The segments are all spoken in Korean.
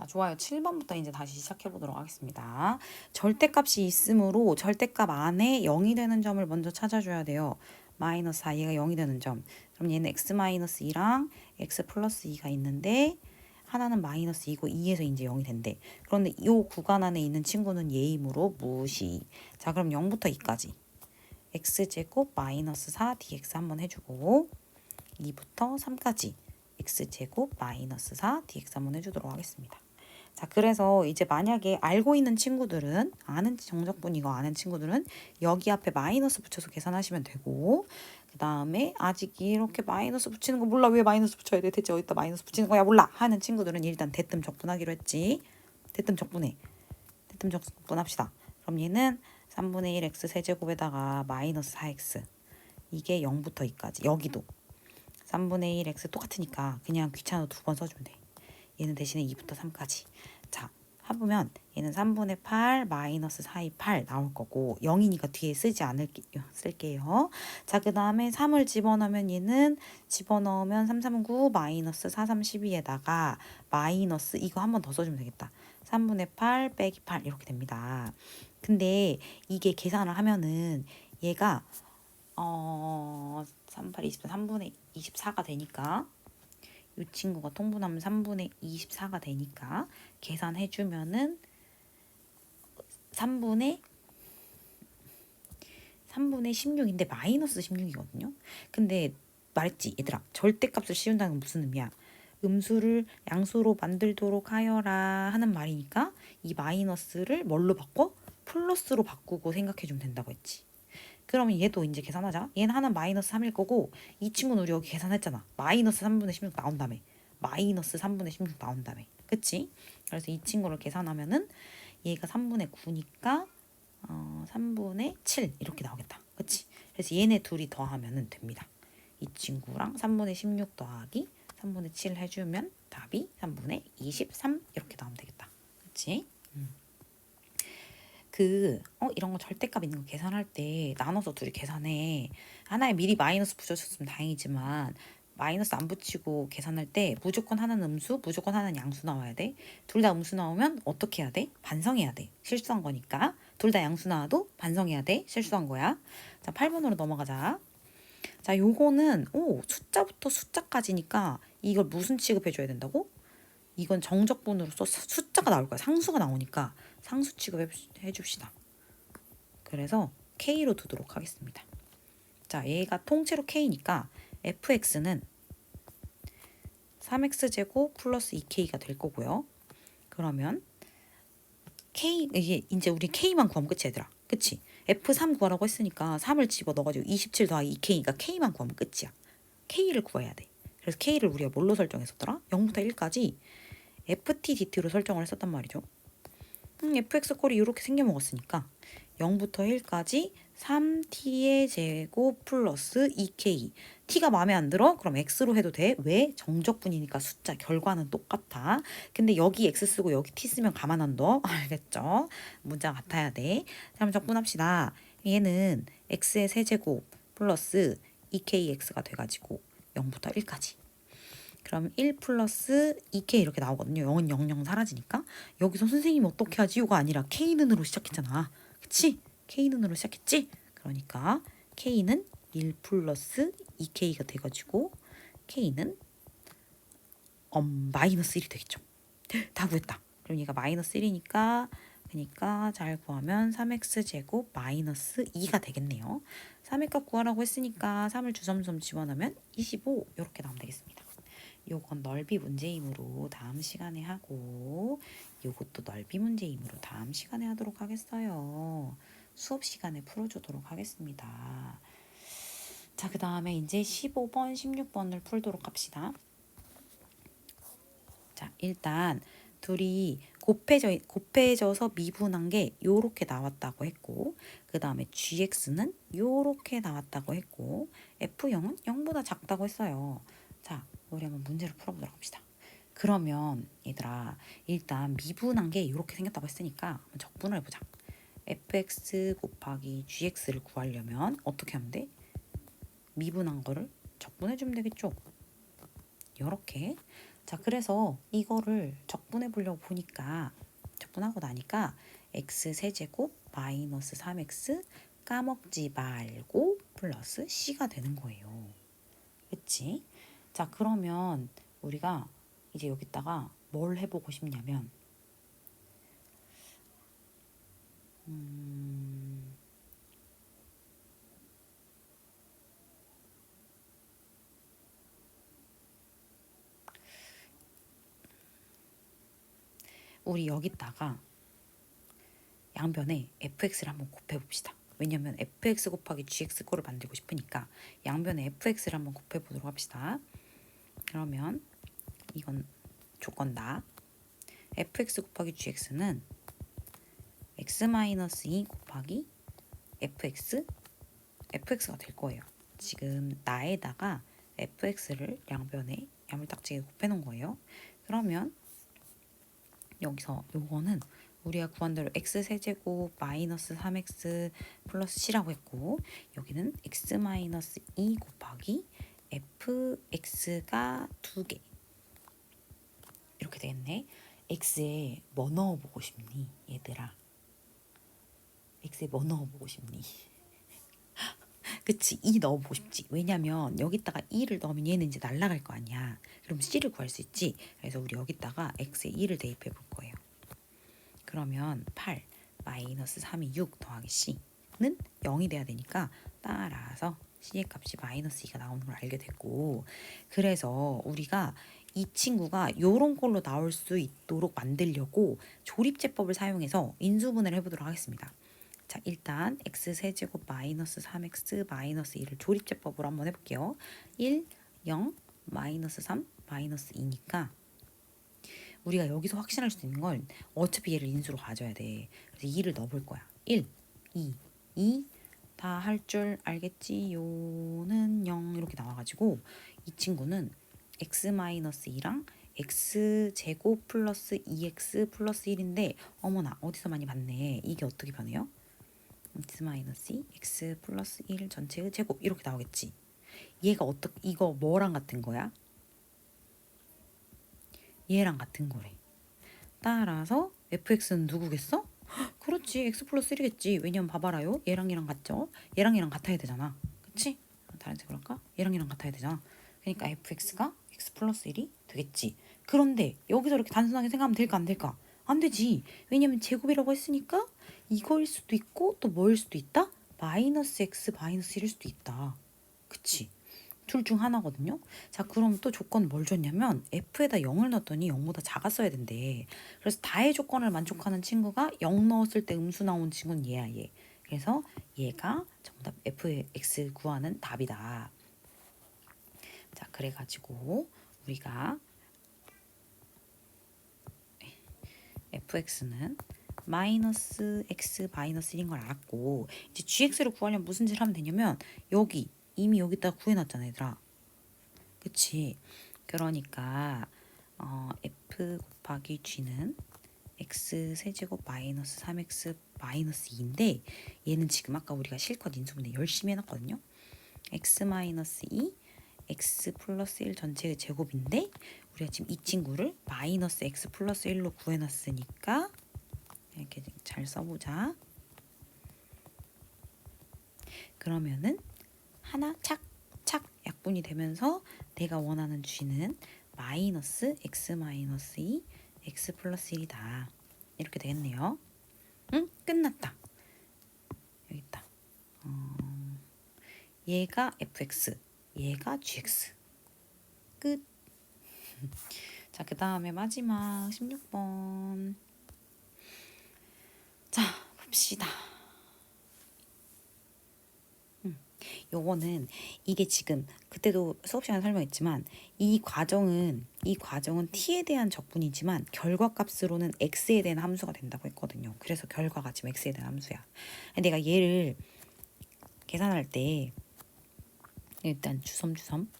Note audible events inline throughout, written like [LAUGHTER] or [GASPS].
자, 좋아요. 7번부터 이제 다시 시작해 보도록 하겠습니다. 절대값이 있으므로 절대값 안에 0이 되는 점을 먼저 찾아줘야 돼요. 마이너스 4, 얘가 0이 되는 점. 그럼 얘는 x 마이너스 2랑 x 플러스 2가 있는데 하나는 마이너스 2고 2에서 이제 0이 된대. 그런데 이 구간 안에 있는 친구는 얘이므로 무시. 자, 그럼 0부터 2까지. x제곱 마이너스 4 dx 한번 해주고 2부터 3까지 x제곱 마이너스 4 dx 한번 해주도록 하겠습니다. 자, 그래서 이제 만약에 알고 있는 친구들은 아는 정적분 이거 아는 친구들은 여기 앞에 마이너스 붙여서 계산하시면 되고 그 다음에 아직 이렇게 마이너스 붙이는 거 몰라. 왜 마이너스 붙여야 돼? 대체 어디다 마이너스 붙이는 거야? 몰라. 하는 친구들은 일단 대뜸 적분하기로 했지. 대뜸 적분해. 대뜸 적분합시다. 그럼 얘는 3분의 1 x 세제곱에다가 마이너스 4x 이게 0부터 2까지. 여기도. 3분의 1 x 똑같으니까 그냥 귀찮아 두 번 써주면 돼 얘는 대신에 2부터 3까지. 자 해보면 얘는 3분의 8 마이너스 4이 8 나올 거고 0이니까 뒤에 쓰지 않을게요 쓸게요. 자 그 다음에 3을 집어넣으면 얘는 집어넣으면 3, 3, 9 마이너스 4, 3, 12에다가 마이너스 이거 한 번 더 써주면 되겠다. 3분의 8 빼기 8 이렇게 됩니다. 근데 이게 계산을 하면은 얘가 어 38, 24, 3분의 24가 되니까 이 친구가 통분하면 3분의 24가 되니까 계산해주면은 3분의 3분의 16인데 마이너스 16이거든요. 근데 말했지 얘들아 절대값을 씌운다는 건 무슨 의미야? 음수를 양수로 만들도록 하여라 하는 말이니까 이 마이너스를 뭘로 바꿔? 플러스로 바꾸고 생각해 주면 된다고 했지. 그러면 얘도 이제 계산하자. 얘는 하나 마이너스 3일 거고 이 친구는 우리 여기 계산했잖아. 마이너스 3분의 16 나온 다음에 마이너스 3분의 16 나온 다음에 그치? 그래서 이 친구를 계산하면은 얘가 3분의 9니까 어, 3분의 7 이렇게 나오겠다. 그치? 그래서 얘네 둘이 더하면은 됩니다. 이 친구랑 3분의 16 더하기 3분의 7 해주면 답이 3분의 23 이렇게 나오면 되겠다. 그치? 음. 그, 어, 이런 거 절대값 있는 거 계산할 때 나눠서 둘이 계산해. 하나에 미리 마이너스 붙여줬으면 다행이지만, 마이너스 안 붙이고 계산할 때 무조건 하나는 음수, 무조건 하나는 양수 나와야 돼. 둘 다 음수 나오면 어떻게 해야 돼? 반성해야 돼. 실수한 거니까. 둘 다 양수 나와도 반성해야 돼. 실수한 거야. 자, 8번으로 넘어가자. 자, 요거는, 오, 숫자부터 숫자까지니까 이걸 무슨 취급해줘야 된다고? 이건 정적분으로서 숫자가 나올 거야. 상수가 나오니까 상수 취급해 줍시다. 그래서 K로 두도록 하겠습니다. 자, 얘가 통째로 K니까 fx는 3x제곱 플러스 2k가 될 거고요. 그러면 k 이게 이제 우리 k만 구하면 끝이 얘들아. 그치? f3 구하라고 했으니까 3을 집어 넣어가지고 27 더하기 2k니까 k만 구하면 끝이야. k를 구해야 돼. 그래서 k를 우리가 뭘로 설정했었더라? 0부터 1까지 ft dt로 설정을 했었단 말이죠. 음, fx 꼴이 이렇게 생겨 먹었으니까 0부터 1까지 3t의 제곱 플러스 2k t가 마음에 안 들어? 그럼 x로 해도 돼. 왜? 정적분이니까 숫자 결과는 똑같아. 근데 여기 x 쓰고 여기 t 쓰면 가만 안 둬. [LAUGHS] 알겠죠? 문자 같아야 돼. 그럼 적분합시다. 얘는 x의 세제곱 플러스 2kx가 돼가지고 0부터 1까지. 그럼 1 플러스 2k 이렇게 나오거든요. 0은 00 사라지니까. 여기서 선생님이 어떻게 하지 요가 아니라 k는으로 시작했잖아. 그치? k는으로 시작했지? 그러니까 k는 1 플러스 2k가 돼가지고 k는 음, 마이너스 1이 되겠죠. [GASPS] 다 구했다. 그럼 얘가 마이너스 1이니까 그러니까 잘 구하면 3x 제곱 마이너스 2가 되겠네요. 3의 값 구하라고 했으니까 3을 주섬주섬 집어넣으면 25 이렇게 나오면 되겠습니다. 요건 넓이 문제이므로 다음 시간에 하고 요것도 넓이 문제이므로 다음 시간에 하도록 하겠어요. 수업 시간에 풀어주도록 하겠습니다. 자, 그 다음에 이제 15번, 16번을 풀도록 합시다. 자, 일단 둘이 곱해져, 곱해져서 미분한 게 요렇게 나왔다고 했고 그 다음에 gx는 요렇게 나왔다고 했고 f0은 0보다 작다고 했어요. 자, 우리 한번 문제를 풀어보도록 합시다. 그러면 얘들아 일단 미분한 게 이렇게 생겼다고 했으니까 적분을 해보자. fx 곱하기 gx를 구하려면 어떻게 하면 돼? 미분한 거를 적분해주면 되겠죠. 이렇게 자, 그래서 이거를 적분해 보려고 보니까 적분하고 나니까 x 세제곱 마이너스 3x 까먹지 말고 플러스 c가 되는 거예요. 그치? 자, 그러면 우리가 이제 여기다가 뭘 해보고 싶냐면 음, 우리 여기다가 양변에 fx를 한번 곱해봅시다. 왜냐면 fx 곱하기 gx 꼴을 만들고 싶으니까 양변에 fx를 한번 곱해보도록 합시다. 그러면 이건 조건다. fx 곱하기 gx는 x-2 곱하기 fx fx가 될 거예요. 지금 나에다가 fx를 양변에 야물딱지게 곱해놓은 거예요. 그러면 여기서 요거는 우리가 구한 대로 x 세제곱 마이너스 3x 플러스 c라고 했고 여기는 x 마이너스 2 곱하기 fx가 두 개 이렇게 되겠네. x에 뭐 넣어보고 싶니 얘들아? x에 뭐 넣어보고 싶니? [LAUGHS] 그치 2 넣어보고 싶지 왜냐면 여기다가 2를 넣으면 얘는 이제 날라갈 거 아니야 그럼 c를 구할 수 있지 그래서 우리 여기다가 x에 2를 대입해 볼 거예요 그러면 8 마이너스 3이 6 더하기 c는 0이 돼야 되니까 따라서 c의 값이 마이너스 2가 나오는 걸 알게 됐고 그래서 우리가 이 친구가 요런 걸로 나올 수 있도록 만들려고 조립제법을 사용해서 인수분해를 해보도록 하겠습니다. 자 일단 x 세제곱 마이너스 3x 마이너스 2를 조립제법으로 한번 해볼게요. 1, 0, 마이너스 3, 마이너스 2니까 우리가 여기서 확신할 수 있는 건 어차피 얘를 인수로 가져야 돼. 그래서 2를 넣어볼 거야. 1, 2, 2 다 할 줄 알겠지? 요는 0 이렇게 나와가지고 이 친구는 x 마이너스 2랑 x 제곱 플러스 2x 플러스 1인데 어머나 어디서 많이 봤네. 이게 어떻게 변해요? x 마이너스 2 x 플러스 1 전체의 제곱 이렇게 나오겠지. 얘가 어떻게 이거 뭐랑 같은 거야? 얘랑 같은 거래. 따라서 fx는 누구겠어? 헉, 그렇지 x 플러스 1이겠지. 왜냐면 봐봐라요. 얘랑 얘랑 같죠? 얘랑 얘랑 같아야 되잖아. 그치? 다른 색으로 할까? 얘랑 얘랑 같아야 되잖아. 그러니까 fx가 x 플러스 1이 되겠지. 그런데 여기서 이렇게 단순하게 생각하면 될까 안 될까? 안 되지. 왜냐면 제곱이라고 했으니까 이거일 수도 있고 또 뭐일 수도 있다? 마이너스 x 마이너스 1일 수도 있다. 그치? 둘 중 하나거든요. 자, 그럼 또 조건 뭘 줬냐면 f에다 0을 넣었더니 0보다 작았어야 된대. 그래서 다의 조건을 만족하는 친구가 0 넣었을 때 음수 나온 친구는 얘야, 얘. 그래서 얘가 정답 f의 x 구하는 답이다. 자, 그래가지고 우리가 fx는 마이너스 x 마이너스 1인 걸 알았고 이제 gx를 구하려면 무슨 짓을 하면 되냐면 여기 이미 여기다 구해놨잖아 얘들아. 그치? 그러니까 어, f 곱하기 g는 x 세제곱 마이너스 3x 마이너스 2인데 얘는 지금 아까 우리가 실컷 인수분해 열심히 해놨거든요. X 마이너스 2 x 플러스 1 전체의 제곱인데 우리가 지금 이 친구를 마이너스 x 플러스 1로 구해놨으니까 이렇게 잘 써보자. 그러면은 하나 착착 약분이 되면서 내가 원하는 g는 마이너스 x 마이너스 2 x 플러스 1이다. 이렇게 되겠네요. 응? 끝났다. 여기 있다. 어, 얘가 fx, 얘가 gx. 끝. [LAUGHS] 자, 그 다음에 마지막 16번. 자, 봅시다. 음, 요거는 이게 지금 그때도 수업 시간에 설명했지만 이 과정은 이 과정은 t에 대한 적분이지만 결과 값으로는 x에 대한 함수가 된다고 했거든요. 그래서 결과가 지금 x에 대한 함수야. 내가 얘를 계산할 때 일단 주섬주섬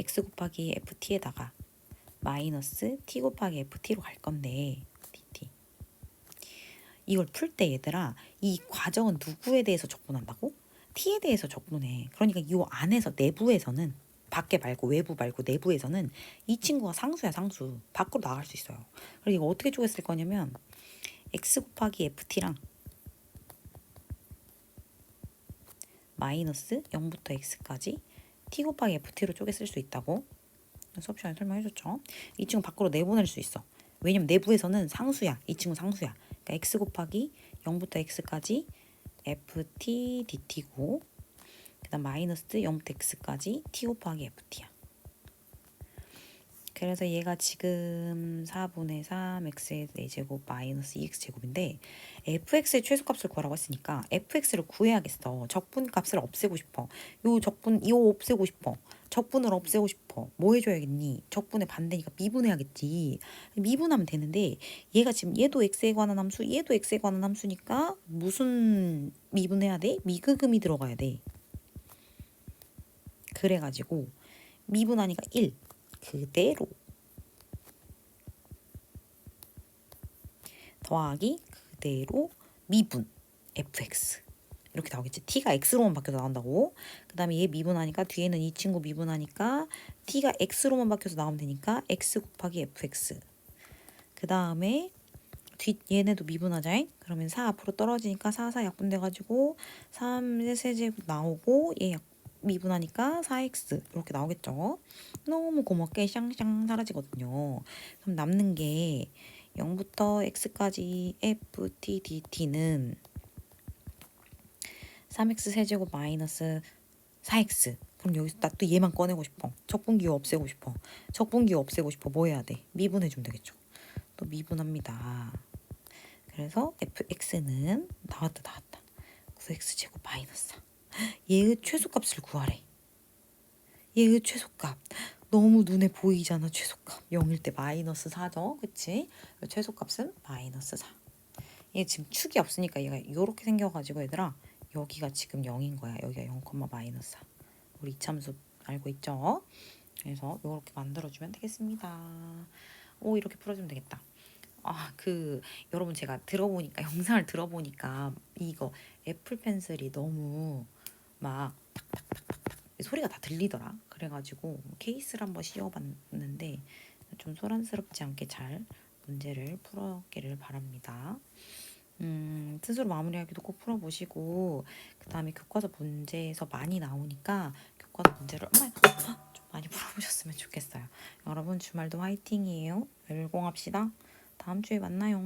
x 곱하기 ft에다가 마이너스 t 곱하기 ft로 갈 건데 dt 이걸 풀 때 얘들아 이 과정은 누구에 대해서 적분한다고? T에 대해서 적분해. 그러니까 이 안에서 내부에서는 밖에 말고 외부 말고 내부에서는 이 친구가 상수야 상수 밖으로 나갈 수 있어요. 그래서 이거 어떻게 쪼갰을 거냐면 x 곱하기 ft랑 마이너스 0부터 x까지 t 곱하기 ft로 쓸수 있다고 수업 시간에 설명해줬죠. 이 친구 밖으로 내보낼 수 있어. 왜냐면 내부에서는 상수야. 이 친구 상수야. 그러니까 x 곱하기 0부터 x까지 ft dt고 그 다음 마이너스 0부터 x까지 t 곱하기 ft야. 그래서 얘가 지금 4분의 3 x의 4제곱 마이너스 2x 제곱인데 fx의 최소값을 구하라고 했으니까 fx를 구해야겠어. 적분 값을 없애고 싶어. 요 적분 이거 없애고 싶어. 적분을 없애고 싶어. 뭐 해줘야겠니? 적분의 반대니까 미분해야겠지. 미분하면 되는데 얘가 지금 얘도 x에 관한 함수, 얘도 x에 관한 함수니까 무슨 미분해야 돼? 미그금이 들어가야 돼. 그래가지고 미분하니까 1 그대로 더하기 그대로 미분 fx 이렇게 나오겠지. t가 x로만 바뀌어서 나온다고. 그 다음에 얘 미분하니까 뒤에는 이 친구 미분하니까 t가 x로만 바뀌어서 나오면 되니까 x 곱하기 fx. 그 다음에 뒤 얘네도 미분하자. 그러면 4 앞으로 떨어지니까 4, 4 약분돼가지고 3의 세제곱 나오고 얘 약, 미분하니까 4x 이렇게 나오겠죠. 너무 고맙게 샹샹 사라지거든요. 그럼 남는 게 0부터 x까지 f, t, dt는 3x 세제곱 마이너스 4x. 그럼 여기서 나 또 얘만 꺼내고 싶어. 적분기호 없애고 싶어. 적분기호 없애고 싶어. 뭐 해야 돼? 미분해주면 되겠죠. 또 미분합니다. 그래서 fx는 나왔다 나왔다. 9x 제곱 마이너스 4. 얘의 최소값을 구하래. 얘의 최소값. 너무 눈에 보이잖아 최소값. 0일 때 마이너스 4죠. 그치? 최소값은 마이너스 4. 얘 지금 축이 없으니까 얘가 이렇게 생겨가지고 얘들아 여기가 지금 0인 거야. 여기가 0, 마이너스 4. 우리 이참수 알고 있죠? 그래서 이렇게 만들어주면 되겠습니다. 오 이렇게 풀어주면 되겠다. 아 그 여러분 제가 들어보니까 [LAUGHS] 영상을 들어보니까 이거 애플 펜슬이 너무 막 소리가 다 들리더라. 그래가지고 케이스를 한번 씌워봤는데 좀 소란스럽지 않게 잘 문제를 풀었기를 바랍니다. 음, 스스로 마무리하기도 꼭 풀어보시고 그 다음에 교과서 문제에서 많이 나오니까 교과서 문제를 엄마 좀 많이 [LAUGHS] 풀어보셨으면 좋겠어요. 여러분 주말도 화이팅이에요. 열공합시다. 다음 주에 만나요.